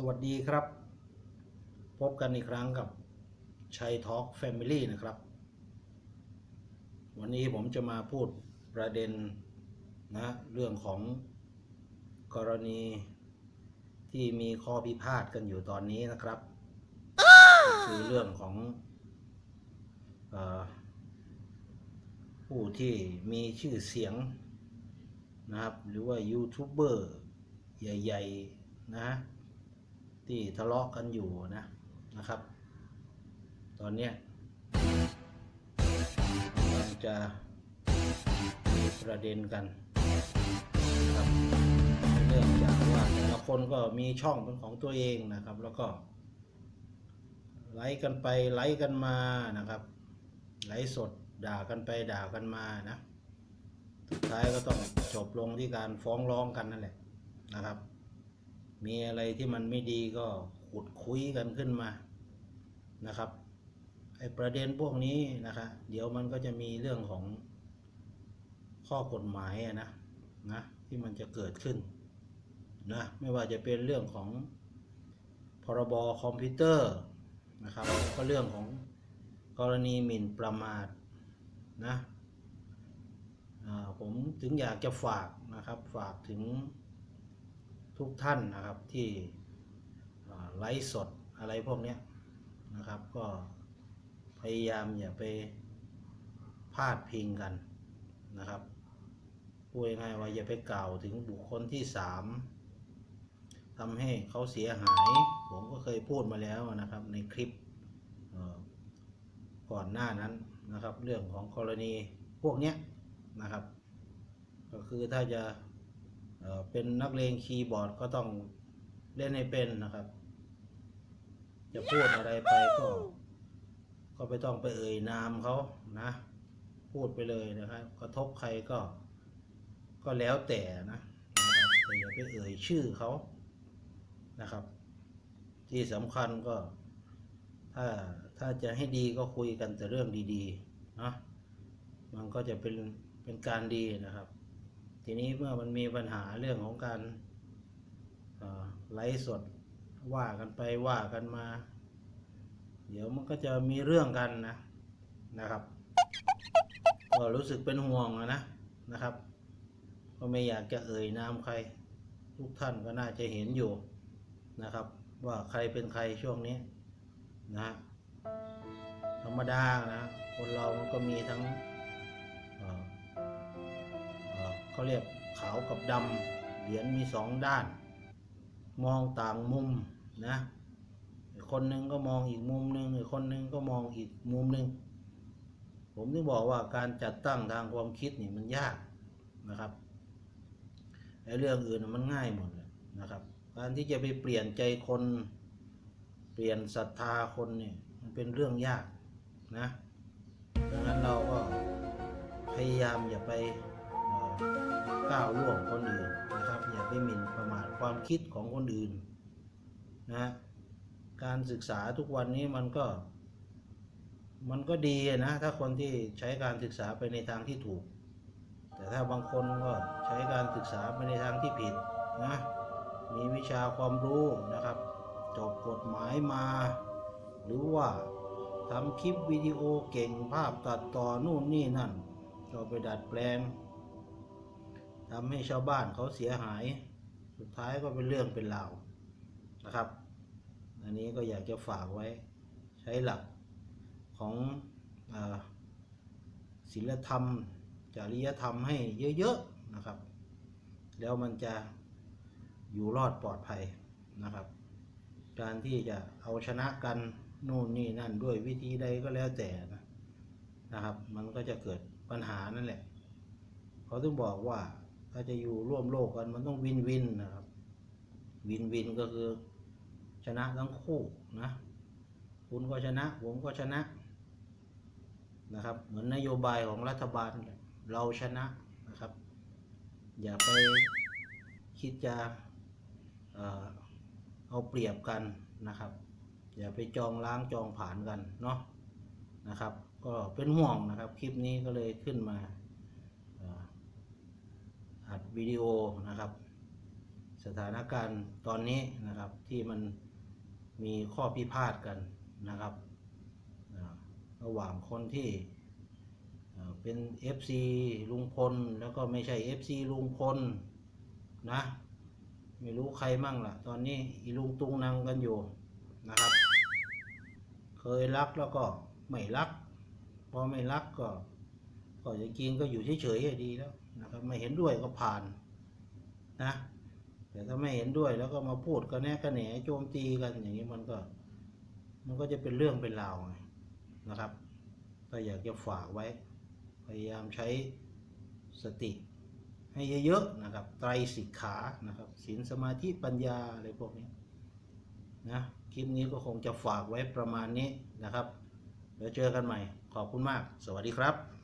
สวัสดีครับ พบกันอีกครั้งกับชัยทอล์กแฟมิลี่นะครับ วันนี้ผมจะมาพูดประเด็นนะเรื่องของกรณีที่มีข้อพิพาทกันอยู่ตอนนี้นะครับ คือเรื่องของอผู้ที่มีชื่อเสียงนะครับ หรือว่ายูทูบเบอร์ใหญ่ ๆ นะ ที่ทะเลาะกันอยู่นะนะครับ ตอนเนี้ยมันจะมีประเด็นกันนะครับเนื่องจากว่าแต่ละคนก็มีช่องเป็นของตัวเองนะครับ แล้วก็ไลค์กันไปไลค์กันมานะครับ ไลฟ์สดด่ากันไปด่ากันมานะสุดท้ายก็ต้องจบลงที่การฟ้องร้องกันนั่นแหละนะครับ มีอะไรที่มันไม่ดีก็ขุดคุยกันขึ้นมานะครับไอประเด็นพวกนี้นะคะเดี๋ยวมันก็จะมีเรื่องของข้อกฎหมายนะนะที่มันจะเกิดขึ้นนะไม่ว่าจะเป็นเรื่องของพรบคอมพิวเตอร์นะครับก็เรื่องของกรณีหมิ่นประมาทนะผมถึงอยากจะฝากนะครับฝากถึง ทุกท่านนะครับที่ไลฟ์สดอะไรพวกนี้นะครับ ก็พยายามอย่าไปพาดพิงกันนะครับพูดง่ายว่าอย่าไปกล่าวถึงบุคคลที่สามทำให้เขาเสียหาย ผมก็เคยพูดมาแล้วนะครับ ในคลิปก่อนหน้านั้นนะครับ เรื่องของกรณีพวกนี้นะครับ ก็คือถ้าจะ เป็นนักเลงคีย์บอร์ดก็ต้องเล่นให้เป็นนะครับ จะพูดอะไรไปก็ ก็ไม่ต้องไปเอ่ยนามเขานะ พูดไปเลยนะครับกระทบใครก็ ก็แล้วแต่นะแต่อย่าไปเอ่ยชื่อเขานะครับ ที่สำคัญก็ ถ้าถ้าจะให้ดีก็คุยกันแต่เรื่องดีๆนะมันก็จะเป็นเป็นการดีนะครับ ทีนี้เมื่อมันมีปัญหาเรื่องของการไลฟ์สดว่ากันไปว่ากันมา เดี๋ยวมันก็จะมีเรื่องกันนะนะครับ ก็รู้สึกเป็นห่วงนะนะครับ ก็ไม่อยากจะเอ่ยนามใคร ทุกท่านก็น่าจะเห็นอยู่นะครับ ว่าใครเป็นใครช่วงนี้นะฮะธรรมดานะ คนเรามันก็มีทั้ง เขาเรียกขาวกับดำเหรียญมีสองด้าน มองต่างมุมนะคนหนึ่งก็มองอีกมุมหนึ่งอีกคนหนึ่งก็มองอีกมุมหนึ่งผมถึงบอกว่าการจัดตั้งทางความคิดนี่มันยากนะครับไอ้เรื่องอื่นมันง่ายหมดเลยนะครับ การที่จะไปเปลี่ยนใจคนเปลี่ยนศรัทธาคนเนี่ยมันเป็นเรื่องยากนะดังนั้นเราก็พยายามอย่าไป ก้าวล่วงคนอื่นนะครับอย่าไปหมิ่นประมาทความคิดของคนอื่นนะการศึกษาทุกวันนี้มันก็ มันก็ดีนะถ้าคนที่ใช้การศึกษาไปในทางที่ถูก แต่ถ้าบางคนก็ใช้การศึกษาไปในทางที่ผิดนะมีวิชาความรู้นะครับจบกฎหมายมา หรือว่าทำคลิปวิดีโอเก่งภาพตัดต่อนู่นนี่นั่นก็ไปดัดแปลง ทำให้ชาวบ้านเขาเสียหาย สุดท้ายก็เป็นเรื่องเป็นราวนะครับ อันนี้ก็อยากจะฝากไว้ใช้หลักของอศีลธรรม จริยธรรมให้เยอะๆนะครับ แล้วมันจะอยู่รอดปลอดภัยนะครับ การที่จะเอาชนะกันนู่นนี่นั่นด้วยวิธีใดก็แล้วแต่นะนะครับ มันก็จะเกิดปัญหานั่นแหละเขาถึงบอกว่า ถ้าจะอยู่ร่วมโลกกันมันต้องวินวินนะครับ วินวินก็คือชนะทั้งคู่นะ คุณก็ชนะ ผมก็ชนะนะครับ เหมือนนโยบายของรัฐบาลเราชนะนะครับ อย่าไปคิดจะเอาเปรียบกันนะครับ อย่าไปจองล้างจองผ่านกันเนาะนะครับ ก็เป็นห่วงนะครับ คลิปนี้ก็เลยขึ้นมา อัดวิดีโอนะครับ สถานการณ์ตอนนี้นะครับที่มันมีข้อพิพาทกันนะครับ ระหว่างคนที่เอ่อเป็น FC ลุงพล แล้วก็ไม่ใช่ FC ลุงพลนะไม่รู้ใครมั่งล่ะ ตอนนี้อีลุงตุงนังกันอยู่นะครับ เคยรักแล้วก็ไม่รัก พอไม่รักก็ ก็จริงๆก็อยู่เฉยๆดีแล้ว นะครับไม่เห็นด้วยก็ผ่านนะแต่ถ้าไม่เห็นด้วยแล้วก็มาพูดกันแน่กันแหนโจมตีกันอย่างนี้มันก็ มันก็จะเป็นเรื่องเป็นราวไงนะครับก็อยากจะฝากไว้ พยายามใช้สติให้เยอะๆนะครับ ไตรสิกขานะครับศีลสมาธิปัญญาอะไรพวกนี้นะคลิปนี้ก็คงจะฝากไว้ประมาณนี้นะครับ เดี๋ยวเจอกันใหม่ ขอบคุณมาก สวัสดีครับ